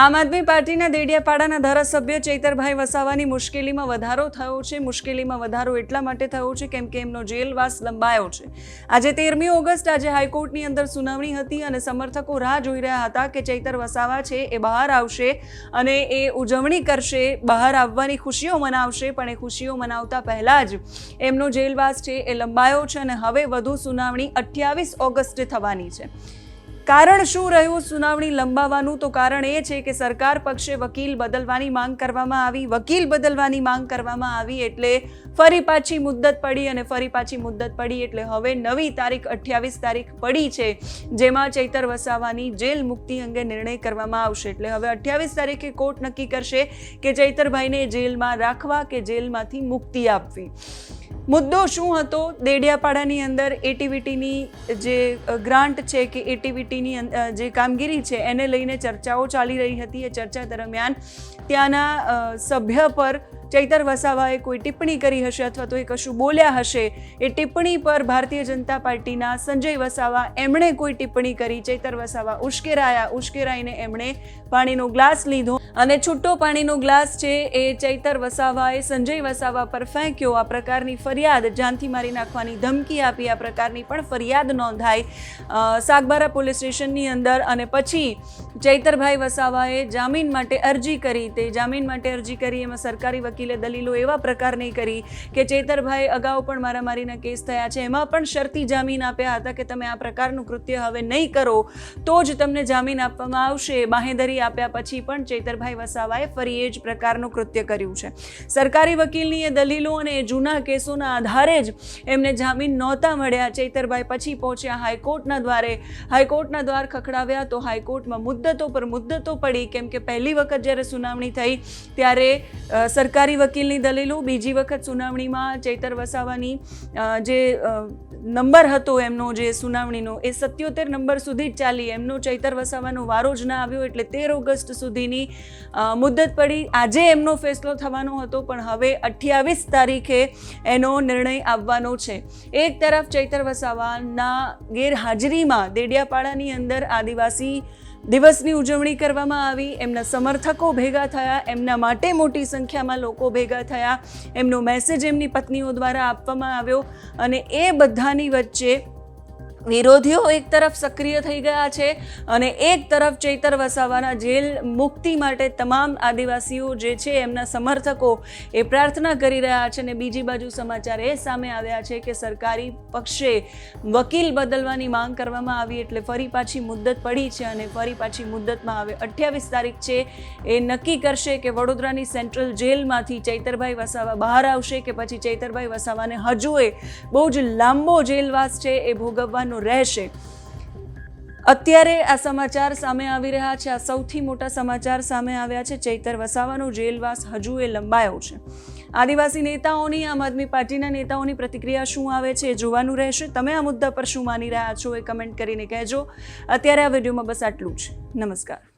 આમ આદમી પાર્ટીના દેડિયાપાડાના ધારાસભ્ય ચૈતરભાઈ વસાવાની મુશ્કેલીમાં વધારો થયો છે. મુશ્કેલીમાં વધારો એટલા માટે થયો છે કેમ કે એમનો જેલવાસ લંબાયો છે. આજે તેરમી ઓગસ્ટ આજે હાઈકોર્ટની અંદર સુનાવણી હતી અને સમર્થકો રાહ જોઈ રહ્યા હતા કે ચૈતર વસાવા છે એ બહાર આવશે અને એ ઉજવણી કરશે. બહાર આવવાની ખુશીઓ મનાવશે, પણ એ ખુશીઓ મનાવતા પહેલાં જ એમનો જેલવાસ છે એ લંબાયો છે અને હવે વધુ સુનાવણી અઠ્યાવીસ ઓગસ્ટે થવાની છે. કારણ શું રહ્યું? સુનાવણી લંબાવવાનું તો કારણ એ છે કે સરકાર પક્ષે વકીલ બદલવાની માંગ કરવામાં આવી. વકીલ બદલવાની માંગ કરવામાં આવી એટલે ફરી પાછી મુદ્દત પડી અને ફરી પાછી મુદ્દત પડી એટલે હવે નવી તારીખ અઠ્યાવીસ તારીખ પડી છે, જેમાં ચૈતર વસાવાની જેલ મુક્તિ અંગે નિર્ણય કરવામાં આવશે. એટલે હવે અઠ્યાવીસ તારીખે કોર્ટ નક્કી કરશે કે ચૈતરભાઈને જેલમાં રાખવા કે જેલમાંથી મુક્તિ આપવી. મુદ્દો શું હતો? દેડિયાપાડાની અંદર એટીવીટીની જે ગ્રાન્ટ છે કે એટીવીટીની જે કામગીરી છે, એને લઈને ચર્ચાઓ ચાલી રહી હતી. એ ચર્ચા દરમિયાન ત્યાંના સભ્ય પર ચૈતર વસાવાએ કોઈ ટિપ્પણી કરી હશે અથવા તો એ કશું બોલ્યા હશે, એ ટિપ્પણી પર ભારતીય જનતા પાર્ટીના સંજય વસાવા એમણે કોઈ ટિપ્પણી કરી. ચૈતર વસાવા ઉશ્કેરાયા, ઉશ્કેરાઈને એમણે પાણીનો ગ્લાસ લીધો. અને છૂટો પાણીનો ગ્લાસ છે એ ચૈતર વસાવાએ, સંજય વસાવા પર ફેંક્યો. આ પ્રકારની ફરિયાદ, જાનથી મારી નાખવાની ધમકી આપી. આ પ્રકારની પણ ફરિયાદ નોંધાઈ સાગબારા પોલીસ સ્ટેશનની અંદર. અને પછી ચૈતરભાઈ વસાવાએ જામીન માટે અરજી કરી. તે જામીન માટે અરજી કરી એમાં સરકારી વકીલે દલીલો એવા પ્રકારની કરી કે ચૈતરભાઈ અગાઉ પણ મારામારીના કેસ થયા છે. એમાં પણ શરતી જામીન આપ્યા હતા કે તમે આ પ્રકારનું કૃત્ય હવે નહીં કરો, તો જ તમને જામીન આપવામાં આવશે. બાહેધરી આપ્યા પછી પણ ચૈતરભાઈ વસાવાએ ફરી એ જ પ્રકારનું કૃત્ય કર્યું છે. સરકારી વકીલની એ દલીલો અને એ જૂના કેસોના આધારે જ એમને જામીન નહોતા મળ્યા. ચૈતરભાઈ પછી પહોંચ્યા હાઈકોર્ટના દ્વારે. હાઈકોર્ટના દ્વાર ખખડાવ્યા તો હાઈકોર્ટમાં મુદ્દતો પર મુદ્દતો પડી. કેમ કે પહેલી વખત જ્યારે સુનાવણી થઈ ત્યારે સરકારી વકીલની દલીલો, બીજી વખત સુનાવણીમાં ચૈતર વસાવાની જે નંબર હતો એમનો જે સુનાવણીનો એ સત્યોતેર નંબર સુધી જ ચાલી. એમનો ચૈતર વસાવાનો વારો જ ના આવ્યો એટલે તેર ઓગસ્ટ સુધીની મુદ્દત પડી. આજે એમનો ફેસલો થવાનો હતો, પણ હવે અઠ્યાવીસ તારીખે એનો નિર્ણય આવવાનો છે. એક તરફ ચૈતર વસાવાના ગેરહાજરીમાં દેડિયાપાડાની અંદર આદિવાસી દિવસની ઉજવણી કરવામાં આવી. એમના સમર્થકો ભેગા થયા, એમના માટે મોટી સંખ્યામાં લોકો ભેગા થયા. એમનો મેસેજ એમની પત્નીઓ દ્વારા આપવામાં આવ્યો અને એ બધાની વચ્ચે વિરોધીઓ એક તરફ સક્રિય થઈ ગયા છે અને એક તરફ ચૈતર વસાવાના જેલ મુક્તિ માટે તમામ આદિવાસીઓ જે છે એમના સમર્થકો એ પ્રાર્થના કરી રહ્યા છે અને બીજી બાજુ સમાચાર એ સામે આવ્યા છે કે સરકારી પક્ષે વકીલ બદલવાની માંગ કરવામાં આવી એટલે ફરી પાછી મુદ્દત પડી છે અને ફરી પાછી મુદ્દતમાં હવે અઠ્યાવીસ તારીખ છે. એ નક્કી કરશે કે વડોદરાની સેન્ટ્રલ જેલમાંથી ચૈતરભાઈ વસાવા બહાર આવશે કે પછી ચૈતરભાઈ વસાવાને હજુએ બહુ જ લાંબો જેલવાસ છે એ ભોગવવાનો રહેશે. અત્યારે આ સમાચાર સામે આવી રહ્યા છે. આ સૌથી મોટા સમાચાર સામે આવ્યા છે. ચૈતર વસાવાનો જેલવાસ હજુ એ લંબાયો છે. આદિવાસી નેતાઓની, આમ આદમી પાર્ટીના નેતાઓની પ્રતિક્રિયા શું આવે છે એ જોવાનું રહેશે. તમે આ મુદ્દા પર શું માની રહ્યા છો એ કમેન્ટ કરીને કહેજો. અત્યારે આ વિડીયોમાં બસ આટલું જ. નમસ્કાર.